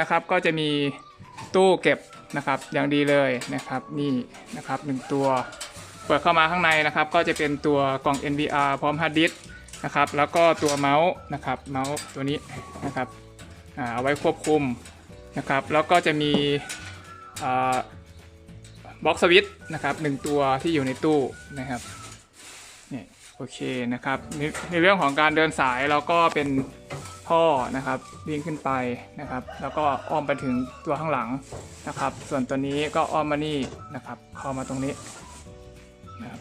นะครับก็จะมีตู้เก็บนะครับอย่างดีเลยนะครับนี่นะครับหนึ่งตัว เปิดเข้ามาข้างในนะครับ ก็จะเป็นตัวกล่อง NVR พร้อมฮาร์ดดิสก์นะครับแล้วก็ตัวเมาส์นะครับเมาส์ตัวนี้นะครับเอาไว้ควบคุมนะครับ แล้วก็จะมีบ็อกสวิตนะครับหนึ่งตัวที่อยู่ในตู้นะครับนี่โอเคนะครับในในเรื่องของการเดินสายเราก็เป็น ท่อนะครับวิ่งขึ้นไปนะครับ แล้วก็อ้อมไปถึงตัวข้างหลังนะครับ ส่วนตัวนี้ก็อ้อมมานี่นะครับ เข้ามาตรงนี้นะครับ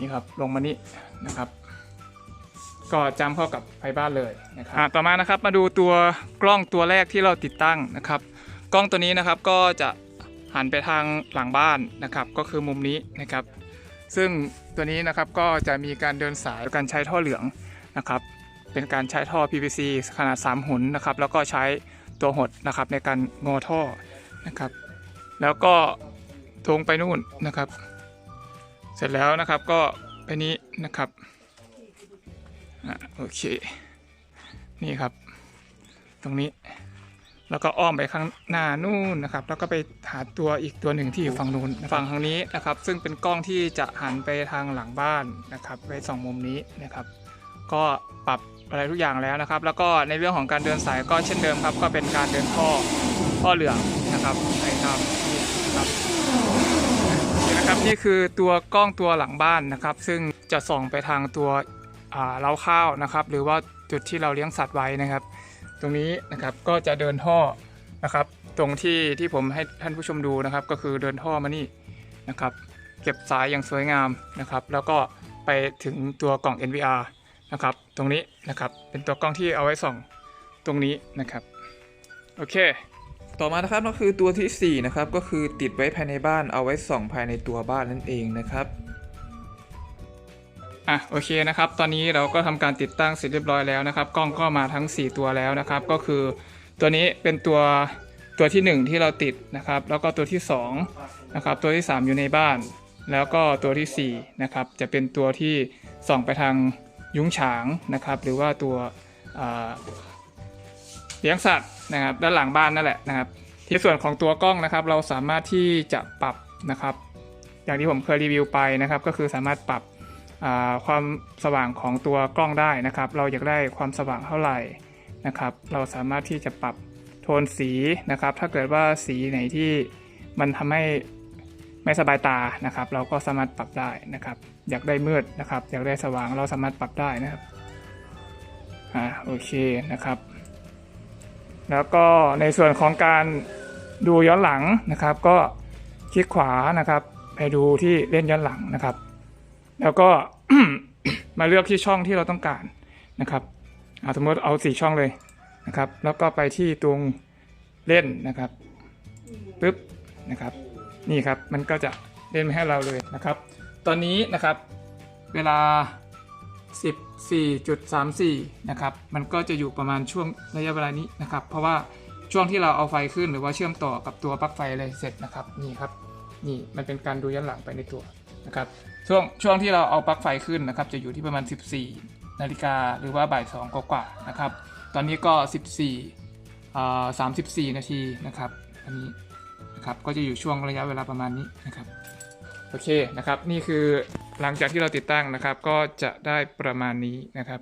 นี่ครับลงมานี่นะครับ ก็จำเข้ากับไฟบ้านเลยนะครับต่อมานะครับมาดูตัวกล้องตัวแรกที่เราติดตั้งนะครับ กล้องตัวนี้นะครับก็จะหันไปทางหลังบ้านนะครับ ก็คือมุมนี้นะครับ ซึ่งตัวนี้นะครับก็จะมีการเดินสายการใช้ท่อเหลืองนะครับ เป็นการใช้ท่อ PVC ขนาด 3 หุนนะครับ แล้วก็ใช้ตัวหดนะครับในการงอท่อนะครับ แล้วก็ทงไปนู่นนะครับ เสร็จแล้วนะครับก็ไปนี้นะครับอะโอเค นี่ครับ ตรงนี้ แล้วก็อ้อมไปข้างหน้านู่นนะครับ แล้วก็ไปหาตัวอีกตัวหนึ่งที่อยู่ฝั่งนู้นฝั่งทางนี้นะครับ ซึ่งเป็นกล้องที่จะหันไปทางหลังบ้านนะครับไว้สองมุมนี้นะครับ ก็ปรับ อะไรทุกอย่างแล้วนะครับ แล้วก็ในเรื่องของการเดินสายก็เช่นเดิมครับ ก็เป็นการเดินท่อท่อเหลืองนะครับไปตามนี้ครับนี่นะครับนี่คือตัวกล้องตัวหลังบ้านนะครับ ซึ่งจะส่องไปทางตัวเล้าข้าวนะครับ หรือว่าจุดที่เราเลี้ยงสัตว์ไว้นะครับ ตรงนี้นะครับก็จะเดินท่อนะครับ ตรงที่ที่ผมให้ท่านผู้ชมดูนะครับ ก็คือเดินท่อมานี่นะครับ เก็บสายอย่างสวยงามนะครับ แล้วก็ไปถึงตัวกล่อง NVR นะครับ ตรงนี้นะครับเป็นตัวกล้องที่เอาไว้ส่องตรงนี้นะครับโอเค ต่อมานะครับก็คือตัวทีสี่ 4 นะครับ ก็คือติดไว้ภายในบ้านเอาไว้ส่องภายในตัวบ้านนั่นเองนะครับอะโอเคนะครับ ตอนนี้เราก็ทำการติดตั้งเสร็จเรียบร้อยแล้วนะครับ กล้องก็มาทั้ง 4 ตัวแล้วนะครับ ก็คือตัวนี้เป็นตัวตัวที่ 1 ที่เราติดนะครับ แล้วก็ตัวที่2นะครับตัวที่ 3 อยู่ในบ้าน แล้วก็ตัวทีสี่4นะครับจะเป็นตัวที่ส่องไปทาง ยุ้งฉางนะครับหรือว่าตัวเลี้ยงสัตว์นะครับด้านหลังบ้านนั่นแหละนะครับ ที่ส่วนของตัวกล้องนะครับ เราสามารถที่จะปรับนะครับ อย่างที่ผมเคยรีวิวไปนะครับ ก็คือสามารถปรับความสว่างของตัวกล้องได้นะครับ เราอยากได้ความสว่างเท่าไหร่นะครับ เราสามารถที่จะปรับโทนสีนะครับ ถ้าเกิดว่าสีไหนที่มันทำให้ ไม่สบายตานะครับ เราก็สามารถปรับได้นะครับ อยากได้มืดนะครับ อยากได้สว่างเราสามารถปรับได้นะครับอ่าโอเคนะครับ แล้วก็ในส่วนของการดูย้อนหลังนะครับ ก็คลิกขวานะครับ ไปดูที่เล่นย้อนหลังนะครับ แล้วก็มาเลือกที่ช่องที่เราต้องการนะครับเอาสมมติเอาสี่ช่องเลยนะครับ แล้วก็ไปที่ตรงเล่นนะครับปึ๊บนะครับ นี่ครับมันก็จะเล่นมาให้เราเลยนะครับ ตอนนี้นะครับเวลา 14.34 นะครับ มันก็จะอยู่ประมาณช่วงระยะเวลานี้นะครับ เพราะว่าช่วงที่เราเอาไฟขึ้นหรือว่าเชื่อมต่อกับตัวปลั๊กไฟอะไรเสร็จนะครับ นี่ครับ นี่มันเป็นการดูย้อนหลังไปในตัวนะครับ ช่วงช่วงที่เราเอาปลั๊กไฟขึ้นนะครับ จะอยู่ที่ประมาณ 14 นาฬิกาหรือว่าบ่าย2กว่าๆนะครับ ตอนนี้ก็ 14อ่า34 นาทีนะครับ อันนี้ นะครับก็จะอยู่ช่วงระยะเวลาประมาณนี้นะครับโอเคนะครับนี่คือหลังจากที่เราติดตั้งนะครับ ก็จะได้ประมาณนี้นะครับ